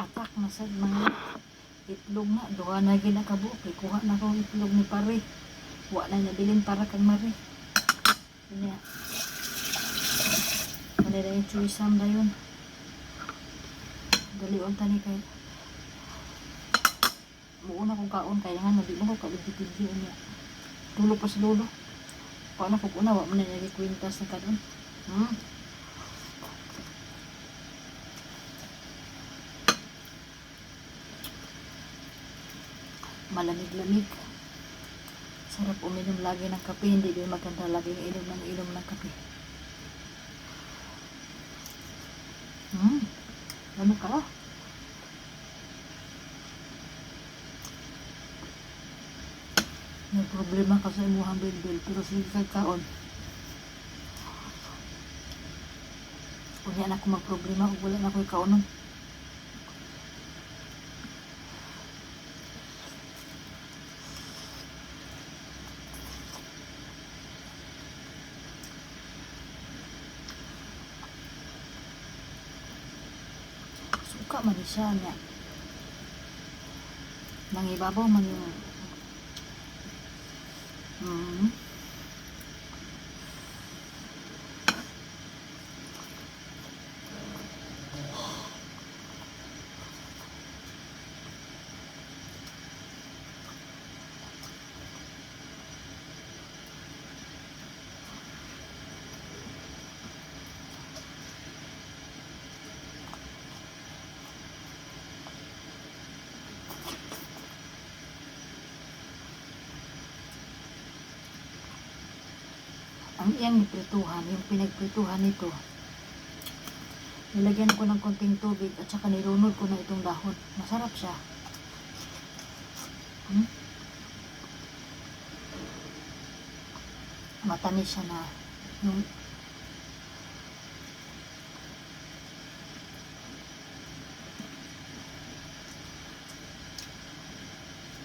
atak na sa mga itlog na. Duha na ginakabuok. Kuha na akong itlog ni pare. Wa na nabilin para kang mare. Kanya. Kanila yung chuisam na yun. Dalion tani kay. Muuna kong kaon kaya nga nabi mo ko kabigti-bigti niya. Tulo pa sa lolo. Paano kung una, wa mo na nag-kwintas na kanon. Hmm. Malamig-lamig. Sarap uminom lagi ng kape, hindi din maganda lagi inom ng inom ng kape. Hmm. Ano ka? May problema ka sa imuhang bilbil, pero sige kag kaon. Kunya na ako magproblema wala na ako kaunon. Suka man siya niya. Nangibabaw man yung Mm. Ang iyang niprituhan, yung pinagprituhan nito, nilagyan ko ng konting tubig at saka nilunod ko na itong dahon. Masarap siya. Hmm? Matanis siya na yung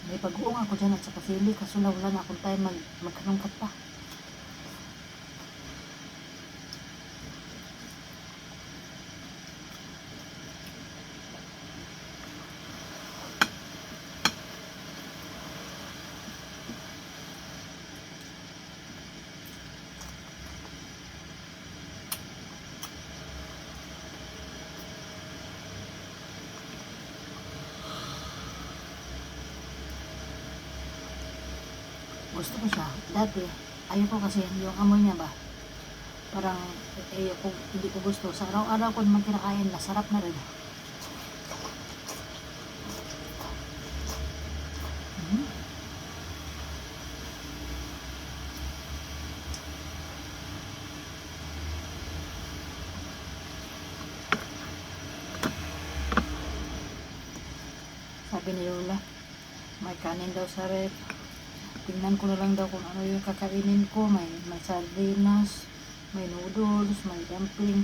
may pag-uong ako dyan at saka sili kaso na wala na akong time mag magkanungkat pa. Gusto ko siya. Dati, ayoko kasi yung amoy niya ba. Parang, eh, ayoko, hindi ko gusto. Sa araw-araw ko naman kinakain na, na rin. Mhm. Sabi ni Lola, may kanin daw sa rep. Tingnan ko na lang daw kung ano yung kakainin ko. May, may sardinas, may noodles, may dumpling.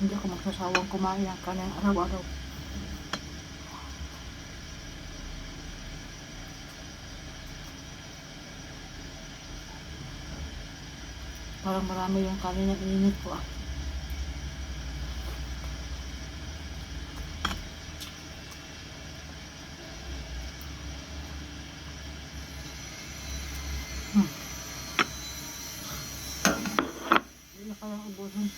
Hindi ako magsasawang kumain ng kanang araw-araw. Parang marami yung kanin na ininit ko ah. слава Богу.